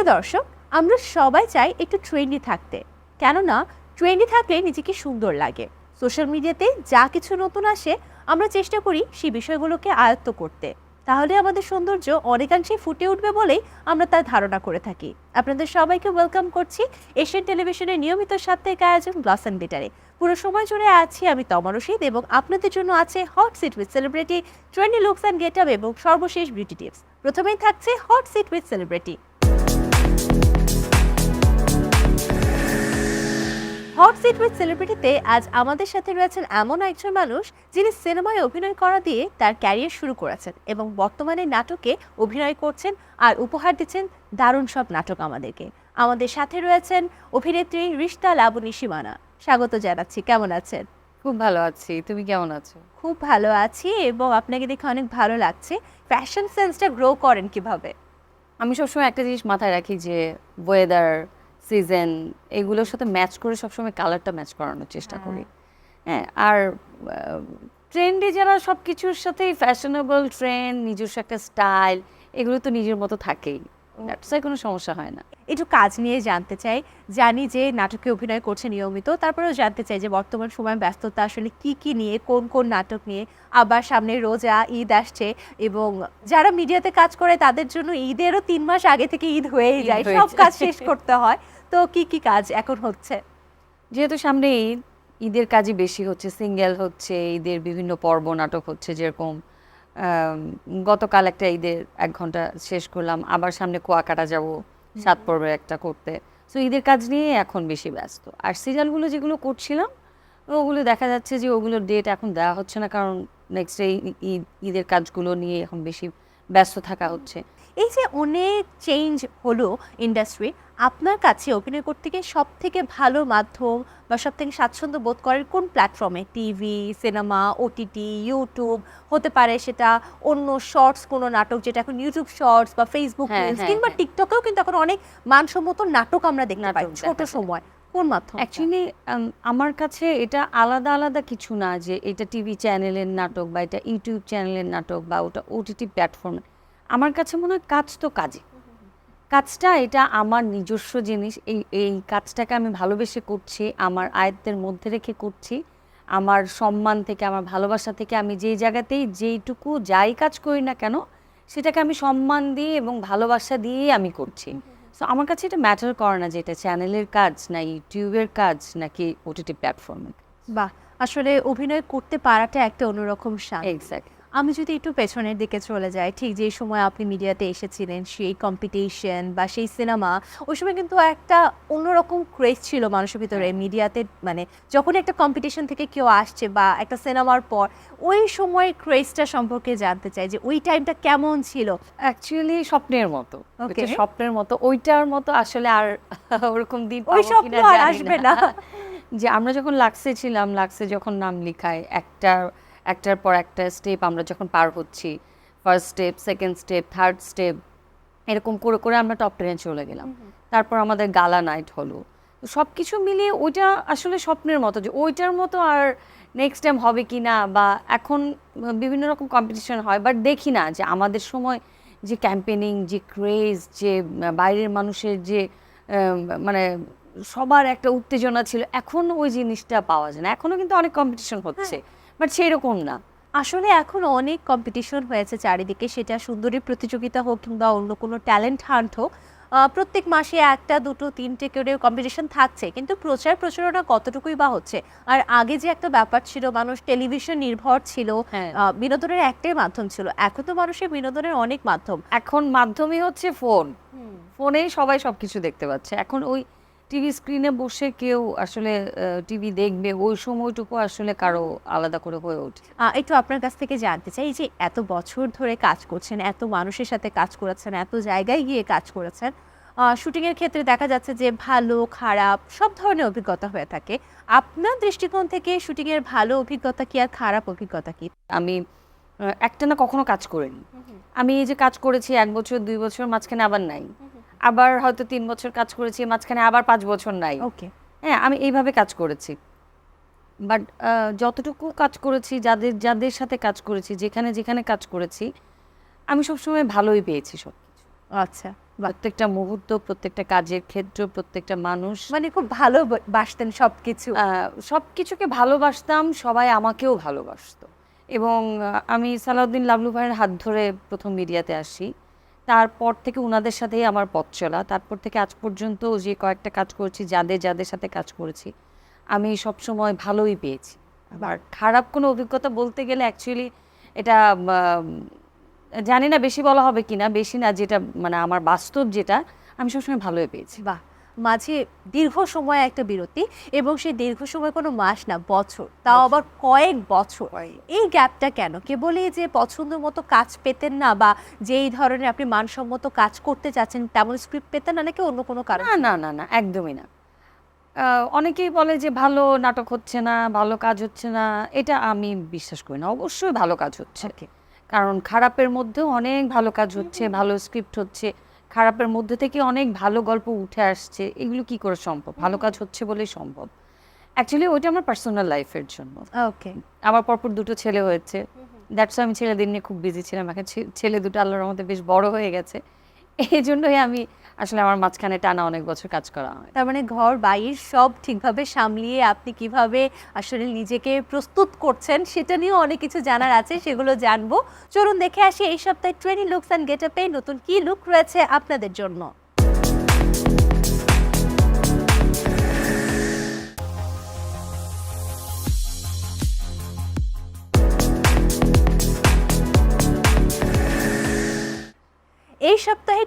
প্রিয় দর্শক, আমরা সবাই চাই একটু ট্রেন্ডি থাকতে। কেননা ট্রেন্ডি থাকলে নিজেকে সুন্দর লাগে। সোশ্যাল মিডিয়াতে যা কিছু নতুন আসে, আমরা চেষ্টা করি সেই বিষয়গুলোকে আয়ত্ত করতে। তাহলে আমাদের সৌন্দর্য অনেকাংশেই ফুটে উঠবে বলেই আমরা তার ধারণা করে থাকি। আপনাদের সবাইকে ওয়েলকাম করছি এশিয়ান টেলিভিশনের নিয়মিত সাপ্তাহিক আয়োজন ব্লসন বিটারে পুরো সময় জুড়ে আছি আমি তমা রশিদ এবং আপনাদের জন্য আছে hot seat with celebrity trendy looks and get up এবং সর্বশেষ বিউটি টিপস প্রথমেই থাকছে hot seat with celebrity hot seat with সেলিব্রিটিতে আজ আমাদের সাথে রয়েছেন এমন একজন মানুষ যিনি সিনেমায় অভিনয় করা দিয়ে তার ক্যারিয়ার শুরু করেছেন এবং বর্তমানে নাটকে অভিনয় করছেন আর উপহার দিচ্ছেন দারুণ সব নাটক আমাদেরকে। আমাদের সাথে রয়েছেন অভিনেত্রী রিশতা লাবণী সীমানা। স্বাগত জানাচ্ছি কেমন আছেন? খুব ভালো আছি তুমি কেমন আছো? খুব ভালো আছি এবং আপনাকে দেখে অনেক ভালো লাগছে। ফ্যাশন সেন্সটা গ্রো করেন কীভাবে? আমি সবসময় একটা জিনিস মাথায় রাখি যে ওয়েদার সিজন এগুলোর সাথে ম্যাচ করে সবসময় কালারটা ম্যাচ করানোর চেষ্টা করি। হ্যাঁ আর ট্রেন্ডে যারা সব কিছুর সাথেই ফ্যাশনেবল ট্রেন্ড নিজস্ব একটা স্টাইল এগুলো তো নিজের মতো থাকেই। দ্যাটসে কোনো সমস্যা হয় না। একটু কাজ নিয়ে জানতে চাই। জানি যে নাটকে অভিনয় করছে নিয়মিত তারপরেও জানতে চাই যে বর্তমান সময় ব্যস্ততা আসলে কি কি নিয়ে কোন কোন নাটক নিয়ে আবার সামনে রোজা ঈদ আসছে এবং যারা মিডিয়াতে কাজ করে তাদের জন্য ঈদেরও তিন মাস আগে থেকে ঈদ হয়েই যায়। সব কাজ শেষ করতে হয়। তো কি কি কাজ এখন হচ্ছে? যেহেতু সামনে ঈদ ঈদের কাজই বেশি হচ্ছে সিঙ্গেল হচ্ছে ঈদের বিভিন্ন পর্ব নাটক হচ্ছে যেরকম গতকাল একটা ঈদের এক ঘণ্টা শেষ করলাম আবার সামনে কুয়াকাটা যাব সাত পর্বের একটা করতে। সো ঈদের কাজ নিয়ে এখন বেশি ব্যস্ত। আর সিরিয়ালগুলো যেগুলো করছিলাম ওগুলো দেখা যাচ্ছে যে ওগুলোর ডেট এখন দেওয়া হচ্ছে না কারণ নেক্সট ডে ঈদ ঈদের কাজগুলো নিয়ে এখন বেশি ব্যস্ত থাকা হচ্ছে। এই যে অনেক চেঞ্জ হলো ইন্ডাস্ট্রি আপনার কাছে অভিনয় করতে গিয়ে সব থেকে ভালো মাধ্যম বা সব থেকে স্বাচ্ছন্দ্য বোধ করেন কোন প্ল্যাটফর্মে টিভি সিনেমা ওটিটি ইউটিউব হতে পারে সেটা অন্য শর্টস কোনো নাটক যেটা এখন ইউটিউব শর্টস বা ফেসবুক হ্যাঁ, হ্যাঁ, কিংবা হ্যাঁ। টিকটকেও কিন্তু এখন অনেক মানসম্মত নাটক আমরা দেখতে পাই ছোট সময়। কোন মাধ্যম? অ্যাকচুয়ালি আমার কাছে এটা আলাদা আলাদা কিছু না যে এটা টিভি চ্যানেলের নাটক বা এটা ইউটিউব চ্যানেলের নাটক বা ওটা ওটিটি প্ল্যাটফর্মে আমার কাছে মনে হয় কাজ তো কাজই। কাজটা এটা আমার নিজস্ব জিনিস এই এই কাজটাকে আমি ভালোবেসে করছি আমার আয়ত্তের মধ্যে রেখে করছি আমার সম্মান থেকে আমার ভালোবাসা থেকে আমি যেই জায়গাতেই যেইটুকু যাই কাজ করি না কেন সেটাকে আমি সম্মান দিয়ে এবং ভালোবাসা দিয়েই আমি করছি। সো আমার কাছে এটা ম্যাটার করে না যে এটা চ্যানেলের কাজ না ইউটিউবের কাজ নাকি ওটিটি প্ল্যাটফর্মের বাহ! আসলে অভিনয় করতে পারাটা একটা অন্যরকম শান এক্স্যাক্ট আমি যদি একটু পেছনের দিকে চলে যাই ঠিক যে সময় আপনি মিডিয়াতে এসেছিলেন সেই কম্পিটিশন বা সেই সিনেমা ওই সময় কিন্তু একটা অন্যরকম ক্রেজ ছিল মানুষের ভিতরে। মিডিয়াতে মানে যখন একটা কম্পিটিশন থেকে কেউ আসছে বা একটা সিনেমার পর ওই সময় ক্রেজটা সম্পর্কে জানতে চাই যে ওই টাইমটা কেমন ছিল? অ্যাকচুয়ালি স্বপ্নের মতো. ওইটা স্বপ্নের মতো ওইটার মতো আসলে আর ওরকম দিন ওই স্বপ্ন আর আসবে না। যে আমরা যখন লাক্সে ছিলাম লাক্সে যখন নাম লিখায় একটা একটার পর একটা স্টেপ আমরা যখন পার হচ্ছি first step second step third step এরকম করে করে আমরা টপ টেনে চলে গেলাম। তারপর আমাদের গালা নাইট হলো। সব কিছু মিলিয়ে ওইটা আসলে স্বপ্নের মতো যে ওইটার মতো আর নেক্সট টাইম হবে কি না বা এখন বিভিন্ন রকম কম্পিটিশন হয় বাট দেখি না যে আমাদের সময় যে ক্যাম্পেনিং যে ক্রেজ যে বাইরের মানুষের যে মানে সবার একটা উত্তেজনা ছিল এখন ওই জিনিসটা পাওয়া যায় না। এখনও কিন্তু অনেক কম্পিটিশন হচ্ছে। বাট সেই রকম না। আসলে এখন অনেক কম্পিটিশন হয়েছে চারিদিকে সেটা সুন্দরী প্রতিযোগিতা হোক কিংবা অন্য কোনো ট্যালেন্ট হান্ট হোক প্রত্যেক মাসে একটা দুটো তিনটে করে কম্পিটিশন থাকছে কিন্তু প্রচার প্রচারণা কতটুকুই বা হচ্ছে? আর আগে যে একটা ব্যাপার ছিল মানুষ টেলিভিশন নির্ভর ছিল হ্যাঁ। বিনোদনের একটাই মাধ্যম ছিল। এখন তো মানুষের বিনোদনের অনেক মাধ্যম। এখন মাধ্যমই হচ্ছে ফোন ফোনেই সবাই সবকিছু দেখতে পাচ্ছে। এখন ওই টিভি স্ক্রিনে বসে কেউ আসলে টিভি দেখবে ওই সময়টুকু আসলে কারও আলাদা করে হয়ে ওঠে। একটু আপনার কাছ থেকে জানতে চাই যে এত বছর ধরে কাজ করছেন এত মানুষের সাথে কাজ করেছেন এত জায়গায় গিয়ে কাজ করেছেন শুটিংয়ের ক্ষেত্রে দেখা যাচ্ছে যে ভালো খারাপ সব ধরনের অভিজ্ঞতা হয়ে থাকে। আপনার দৃষ্টিকোণ থেকে শুটিংয়ের ভালো অভিজ্ঞতা কি আর খারাপ অভিজ্ঞতা কি? আমি একটা না কখনো কাজ করিনি। আমি এই যে কাজ করেছি এক বছর দুই বছর মাঝখানে আবার নাই। আবার হয়তো তিন বছর কাজ করেছি মাঝখানে আবার পাঁচ বছর নাই। ওকে। হ্যাঁ আমি এইভাবে কাজ করেছি। বাট যতটুকু কাজ করেছি যাদের যাদের সাথে কাজ করেছি যেখানে যেখানে কাজ করেছি আমি সবসময় ভালোই পেয়েছি সব কিছু আচ্ছা প্রত্যেকটা মুহূর্ত প্রত্যেকটা কাজের ক্ষেত্র প্রত্যেকটা মানুষ। মানে খুব ভালো বাসতেন সবকিছু। সব কিছুকে ভালোবাসতাম সবাই আমাকেও ভালোবাসত। এবং আমি সালাউদ্দিন লাবলু ভাইয়ের হাত ধরে প্রথম মিডিয়াতে আসি। তারপর থেকে ওনাদের সাথেই আমার পথ চলা। তারপর থেকে আজ পর্যন্ত যে কয়েকটা কাজ করেছি, যাদের যাদের সাথে কাজ করেছি, আমি সবসময় ভালোই পেয়েছি। আবার খারাপ কোনো অভিজ্ঞতা বলতে গেলে অ্যাকচুয়ালি এটা জানি না বেশি বলা হবে কি না বেশি না যেটা মানে আমার বাস্তব যেটা, আমি সবসময় ভালোই পেয়েছি। বাহ! মাঝে দীর্ঘ সময় একটা বিরতি এবং সেই দীর্ঘ সময় কোনো মাস না বছর। তাও আবার কয়েক বছর। এই গ্যাপটা কেন? কেবলই যে পছন্দ মতো কাজ পেতেন না বা যেই ধরনের আপনি মানসম্মত কাজ করতে চাচ্ছেন তেমন স্ক্রিপ্ট পেতেন না নাকি অন্য কোনো কারণ? না না না একদমই না। অনেকেই বলে যে ভালো নাটক হচ্ছে না ভালো কাজ হচ্ছে না এটা আমি বিশ্বাস করি না। অবশ্যই ভালো কাজ হচ্ছে. কারণ খারাপের মধ্যেও অনেক ভালো কাজ হচ্ছে ভালো স্ক্রিপ্ট হচ্ছে। খারাপের মধ্যে থেকে অনেক ভালো গল্প উঠে আসছে। এগুলো কি করে সম্ভব? ভালো কাজ হচ্ছে বলেই সম্ভব। অ্যাকচুয়ালি ওইটা আমার পার্সোনাল লাইফের জন্য। ওকে আমার পরপর দুটো ছেলে হয়েছে। দ্যাটস আমি ছেলেদের নিয়ে খুব বিজি ছিলাম। এখন ছেলে দুটো আল্লাহর মধ্যে বেশ বড় হয়ে গেছে। এই জন্যই আমি আসলে আমার মাঝখানে টানা অনেক বছর কাজ করা হয়। তার মানে ঘর বাইর সব ঠিকভাবে সামলিয়ে আপনি কীভাবে আসলে নিজেকে প্রস্তুত করছেন সেটা নিয়েও অনেক কিছু জানার আছে, সেগুলো জানব। চলুন দেখে আসি এই সপ্তাহে ট্রেনি লুকস অ্যান্ড গেট আপে নতুন কি লুক রয়েছে আপনাদের জন্য।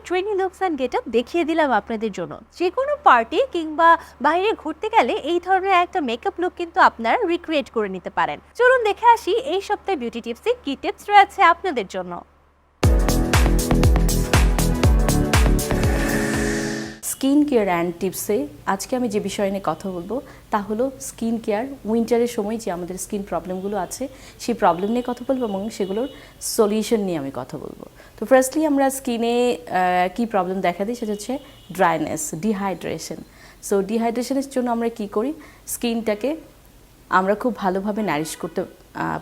Trendy looks and get up দেখিয়ে দিলাম আপনাদের জন্য। যে কোনো পার্টি কিংবা বাইরে ঘুরতে গেলে এই ধরনের একটা মেকআপ লুক কিন্তু আপনারা রিক্রিয়েট করে নিতে পারেন। চলুন দেখে আসি এই সপ্তাহে বিউটি টিপসে কি টিপস রয়েছে আপনাদের জন্য। স্কিন কেয়ার অ্যান্ড টিপসে আজকে আমি যে বিষয় নিয়ে কথা বলব, তা হলো স্কিন কেয়ার। উইন্টারের সময় যে আমাদের স্কিন প্রবলেমগুলো আছে, সেই প্রবলেম নিয়ে কথা বলব এবং সেগুলোর সলিউশন নিয়ে আমি কথা বলব। তো ফার্স্টলি আমরা স্কিনে কি প্রবলেম দেখা দিই সেটা হচ্ছে ড্রাইনেস, ডিহাইড্রেশন। সো ডিহাইড্রেশনের জন্য আমরা কি করি? স্কিনটাকে আমরা খুব ভালোভাবে ন্যারিশ করতে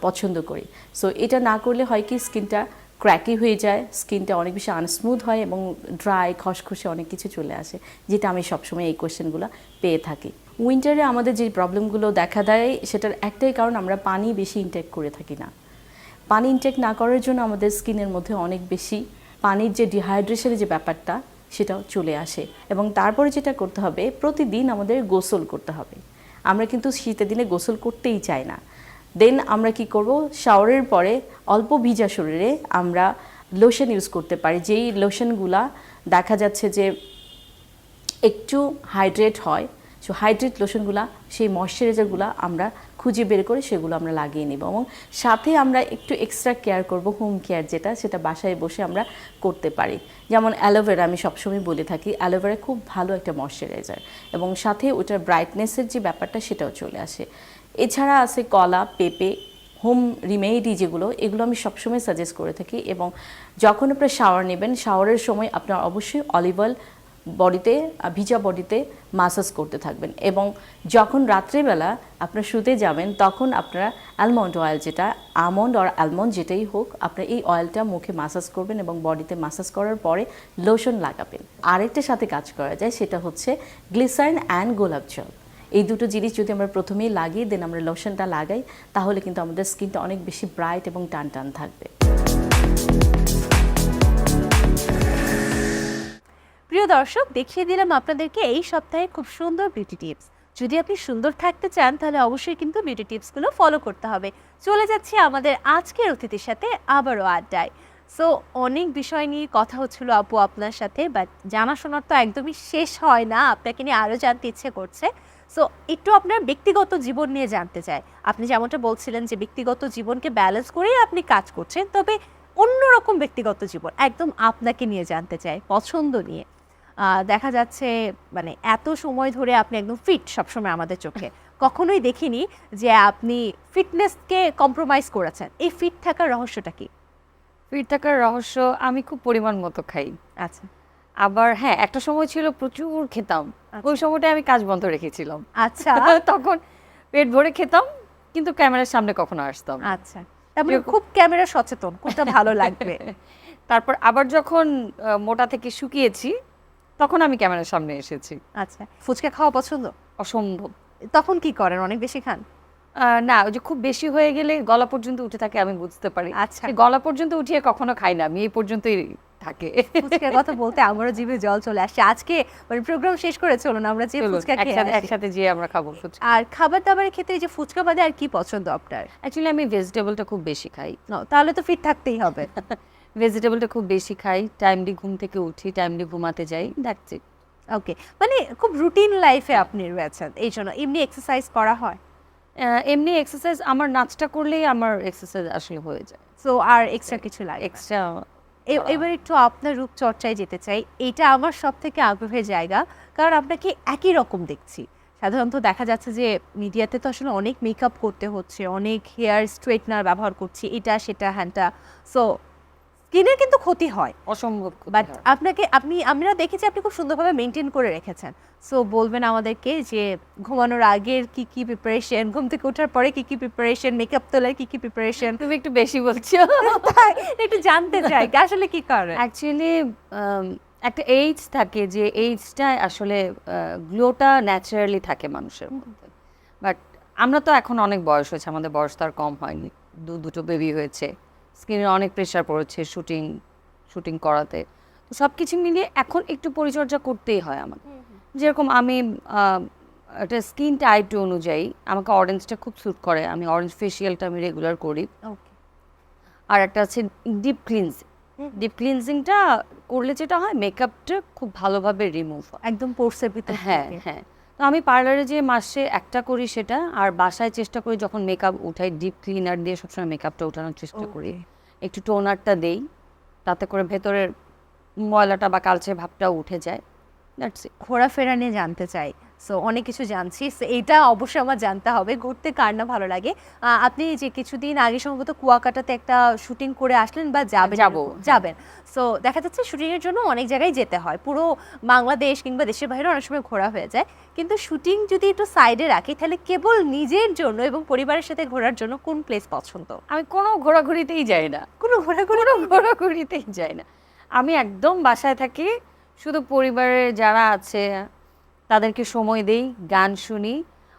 পছন্দ করি। সো এটা না করলে হয় কি, স্কিনটা ক্র্যাকি হয়ে যায় স্কিনটা অনেক বেশি আনস্মুথ হয় এবং ড্রাই খসখসে অনেক কিছু চলে আসে, যেটা আমি সবসময় এই কোয়েশ্চেনগুলো পেয়ে থাকি। উইন্টারে আমাদের যে প্রবলেমগুলো দেখা দেয়, সেটার একটাই কারণ আমরা পানি বেশি ইনটেক করে থাকি না। পানি ইনটেক না করার জন্য আমাদের স্কিনের মধ্যে অনেক বেশি পানির যে ডিহাইড্রেশনের যে ব্যাপারটা, সেটাও চলে আসে। এবং তারপরে যেটা করতে হবে, প্রতিদিন আমাদের গোসল করতে হবে। আমরা কিন্তু শীতের দিনে গোসল করতেই চাই না। দেন আমরা কি করব? শাওয়ারের পরে অল্প ভিজা শরীরে আমরা লোশন ইউজ করতে পারি। যেই লোশনগুলা দেখা যাচ্ছে যে একটু হাইড্রেট হয় সো হাইড্রেট লোশনগুলা সেই ময়শ্চারাইজারগুলো আমরা খুঁজে বের করে সেগুলো আমরা লাগিয়ে নিব এবং সাথে আমরা একটু এক্সট্রা কেয়ার করব হোম কেয়ার যেটা, সেটা বাসায় বসে আমরা করতে পারি। যেমন অ্যালোভেরা আমি সবসময় বলে থাকি অ্যালোভেরা খুব ভালো একটা ময়শ্চারাইজার এবং সাথে ওটার ব্রাইটনেসের যে ব্যাপারটা সেটাও চলে আসে। এছাড়া আছে কলা, পেঁপে, হোম রিমেডি যেগুলো, এগুলো আমি সবসময় সাজেস্ট করে থাকি এবং যখন আপনার শাওয়ার নেবেন শাওয়ারের সময় আপনার অবশ্যই অলিভ অয়েল বডিতে ভিজা বডিতে মাসাজ করতে থাকবেন এবং যখন রাত্রেবেলা আপনার শুতে যাবেন, তখন আপনারা অ্যালমন্ড অয়েল যেটা আমন্ড আর অ্যালমন্ড যেটাই হোক আপনার এই অয়েলটা মুখে মাসাজ করবেন এবং বডিতে মাসাজ করার পরে লোশন লাগাবেন। আরেকটার সাথে কাজ করা যায়, সেটা হচ্ছে গ্লিসারিন অ্যান্ড গোলাপ জল এই দুটো জিনিস যদি আমরা প্রথমেই লাগিয়ে দেন, আমরা লোশনটা লাগাই, তাহলে কিন্তু আমাদের স্কিনটা অনেক বেশি ব্রাইট এবং টান টান থাকবে। প্রিয় দর্শক, দেখিয়ে দিলাম আপনাদেরকে এই সপ্তাহে খুব সুন্দর বিউটি টিপস যদি আপনি সুন্দর থাকতে চান, তাহলে অবশ্যই কিন্তু বিউটি টিপসগুলো ফলো করতে হবে। চলে যাচ্ছি আমাদের আজকের অতিথির সাথে আবারও আড্ডায়। সো অনেক বিষয় নিয়ে কথা হচ্ছিল আপু আপনার সাথে বাট জানাশোনার তো একদমই শেষ হয় না। আপনাকে নিয়ে আরও জানতে ইচ্ছে করছে। সো একটু আপনার ব্যক্তিগত জীবন নিয়ে জানতে চাই। আপনি যেমনটা বলছিলেন যে ব্যক্তিগত জীবনকে ব্যালেন্স করেই আপনি কাজ করছেন তবে অন্যরকম ব্যক্তিগত জীবন একদম আপনাকে নিয়ে জানতে চাই পছন্দ নিয়ে। দেখা যাচ্ছে মানে এত সময় ধরে আপনি একদম ফিট সবসময় আমাদের চোখে। কখনোই দেখিনি যে আপনি ফিটনেসকে কম্প্রোমাইজ করেছেন। এই ফিট থাকার রহস্যটা কি? ফিট থাকার রহস্য আমি খুব পরিমাণ মতো খাই। আচ্ছা। আবার হ্যাঁ একটা সময় ছিল প্রচুর খেতাম। ওই সময়টা আমি কাজ বন্ধ রেখেছিলাম। আচ্ছা। তখন পেট ভরে খেতাম কিন্তু ক্যামেরার সামনে কখনো আসতাম। আচ্ছা। তার মানে খুব ক্যামেরা সচেতন কোনটা ভালো লাগবে? তারপর আবার যখন মোটা থেকে শুকিয়েছি তখন আমি ক্যামেরার সামনে এসেছি। আচ্ছা। ফুচকা খাওয়া পছন্দ? অসম্ভব। তখন কি করেন? অনেক বেশি খান? না ওই যে খুব বেশি হয়ে গেলে গলা পর্যন্ত উঠে থাকে আমি বুঝতে পারি। আচ্ছা। গলা পর্যন্ত উঠিয়ে কখনো খাই না আমি এই পর্যন্তই থাকে। ফুচকার কথা বলতে আমারও জিভে জল চলে আসছে আজকে মানে প্রোগ্রাম শেষ করে চলুন আমরা যে ফুচকা খেয়ে একসাথে আসি। একসাথে যেয়ে আমরা খাব ফুচকা। আর খাবার দাবারের ক্ষেত্রে যে ফুচকা বাদে আর কি পছন্দ আপনার? অ্যাকচুয়ালি আমি ভেজিটেবলটা খুব বেশি খাই। তাহলে তো ফিট থাকতেই হবে। ভেজিটেবলটা খুব বেশি খাই। টাইমলি ঘুম থেকে উঠি টাইমলি ঘুমাতে যাই। দ্যাটস ইট ওকে মানে খুব রুটিন লাইফে আপনি রয়েছেন এই জন্য। এমনি এক্সারসাইজ করা হয়? এমনি এক্সারসাইজ আমার নাচটা করলেই আমার এক্সারসাইজ আসলে হয়ে যায়। সো আর এক্সট্রা কিছু লাগে এক্সট্রা এবার একটু আপনার রূপচর্চায় যেতে চাই। এটা আমার সব থেকে আগ্রহের জায়গা কারণ আপনাকে একই রকম দেখছি। সাধারণত দেখা যাচ্ছে যে মিডিয়াতে তো আসলে অনেক মেকআপ করতে হচ্ছে অনেক হেয়ার স্ট্রেটনার ব্যবহার করছি এটা সেটা হ্যানটা। সো স্কিনের কিন্তু ক্ষতি হয়। অসম্ভব বাট আপনাকে আপনি আমরা দেখেছি আপনি খুব সুন্দরভাবে মেনটেন করে রেখেছেন। সো বলবেন আমাদেরকে যে ঘুমানোর আগের কি কি প্রিপারেশন ঘুম থেকে ওঠার পরে কি কি প্রিপারেশন মেকআপ তোলার কি কি প্রিপারেশন তুমি একটু বেশি বলছো। একটু জানতে চাই আসলে কি করে? অ্যাকচুয়ালি একটা এইজ থাকে যে এইজটা আসলে গ্লোটা ন্যাচারালি থাকে মানুষের মধ্যে। বাট আমরা তো এখন অনেক বয়স হয়েছে আমাদের বয়স তো আর কম হয়নি। দু দুটো বেবি হয়েছে। স্কিনে অনেক প্রেশার পড়েছে শুটিং শুটিং করাতে। তো সব কিছু মিলিয়ে এখন একটু পরিচর্যা করতেই হয় আমাকে। যেরকম আমি একটা স্কিন টাইপ অনুযায়ী আমাকে অরেঞ্জটা খুব স্যুট করে। আমি অরেঞ্জ ফেসিয়ালটা আমি রেগুলার করি। ওকে আর একটা আছে ডিপ ক্লিনজিং ডিপ ক্লিনজিংটা করলে যেটা হয় মেকআপটা খুব ভালোভাবে রিমুভ হয়। একদম পোর্সের ভিতর হ্যাঁ হ্যাঁ। তো আমি পার্লারে যে মাসে একটা করি সেটা আর বাসায় চেষ্টা করি যখন মেকআপ উঠাই ডিপ ক্লিনার দিয়ে সবসময় মেকআপটা উঠানোর চেষ্টা করি। একটু টোনারটা দেই তাতে করে ভেতরের ময়লাটা বা কালচে ভাবটা উঠে যায়। দ্যাটস ইট ঘোরাফেরা নিয়ে জানতে চাই। সো অনেক কিছু জানছি। এটা অবশ্যই আমার জানতে হবে ঘুরতে কার না ভালো লাগে। আপনি যে কিছুদিন আগে সম্ভবত কুয়াকাটাতে একটা শুটিং করে আসলেন বা যাবেন যাব। যাবেন। সো দেখা যাচ্ছে শুটিং এর জন্য অনেক জায়গায় যেতে হয়। পুরো বাংলাদেশ কিংবা দেশের বাইরে অনেক সময় ঘোরা হয়ে যায়। কিন্তু শুটিং যদি একটু সাইডে রাখি তাহলে কেবল নিজের জন্য এবং পরিবারের সাথে ঘোরার জন্য কোন প্লেস পছন্দ? আমি কোনো ঘোরাঘুরিতেই যাই না। কোনো ঘোরাঘুরি? কোনো ঘোরাঘুরিতেই যাই না। আমি একদম বাসায় থাকি শুধু পরিবারের যারা আছে তাদেরকে সময় দেই গান শুনি।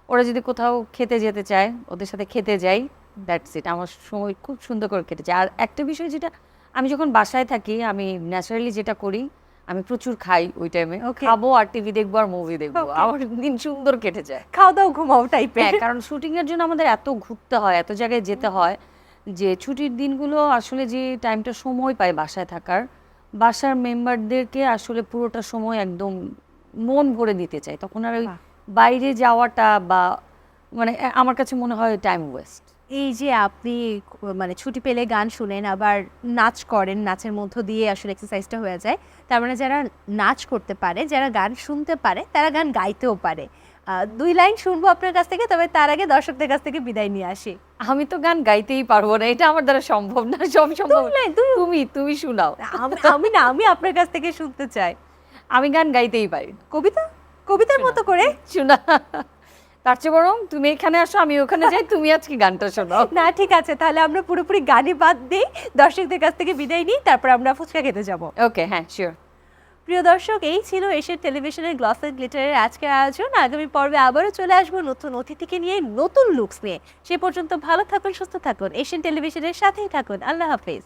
ওরা যদি কোথাও খেতে যেতে চায় ওদের সাথে খেতে যাই দ্যাটস ইট আমার সময় খুব সুন্দর করে কেটে যায় আর একটা বিষয় যেটা আমি যখন বাসায় থাকি আমি ন্যাচারালি যেটা করি আমি প্রচুর খাই ওই টাইমে. খাব আর টিভি দেখব আর মুভি দেখব. আমার দিন সুন্দর কেটে যায়। খাওয়া দাওয়া ঘুমাও টাইপের হ্যাঁ কারণ শুটিং এর জন্য আমাদের এত ঘুরতে হয় এত জায়গায় যেতে হয় যে ছুটির দিনগুলো আসলে যে টাইমটা সময় পাই বাসায় থাকার বাসার মেম্বারদেরকে আসলে পুরোটা সময় একদম মন ভরে দিতে চাই তখন আর ওই বাইরে যাওয়াটা বা মানে আমার কাছে মনে হয় টাইম ওয়েস্ট এই যে আপনি মানে ছুটি পেলে গান শুনেন আবার নাচ করেন নাচের মধ্য দিয়ে আসলে এক্সারসাইজটা হয়ে যায় তার মানে যারা নাচ করতে পারে যারা গান শুনতে পারে তারা গান গাইতেও পারে। দুই লাইন শুনব আপনার কাছ থেকে তবে তার আগে দর্শকদের কাছ থেকে বিদায় নিয়ে আসি। আমি তো গান গাইতেই পারব না এটা আমার দ্বারা সম্ভব না সব সম্ভব। তুমি তুমি শোনাও। আমি না আমি আপনার কাছ থেকে শুনতে চাই। আমি গান গাইতেই পারি। কবিতা? কবিতার মতো করে? শোনা। তার চেয়ে বরং তুমি এখানে আসো আমি ওখানে যাই তুমি আজকে গানটা শোনাও। না ঠিক আছে তাহলে আমরা পুরোপুরি গানে বাদ দিই। দর্শকদের কাছ থেকে বিদায় নিই তারপর আমরা ফুচকা খেতে যাব। ওকে হ্যাঁ শিওর প্রিয় দর্শক এই ছিল এশিয়ার টেলিভিশনের গ্লস অ্যান্ড গ্লিটারের আজকের আয়োজন। আগামী পর্বে আবারও চলে আসব নতুন অতিথিকে নিয়ে নতুন লুকস নিয়ে। সে পর্যন্ত ভালো থাকুন সুস্থ থাকুন। এশিয়ান টেলিভিশনের সাথেই থাকুন। আল্লাহ হাফিজ।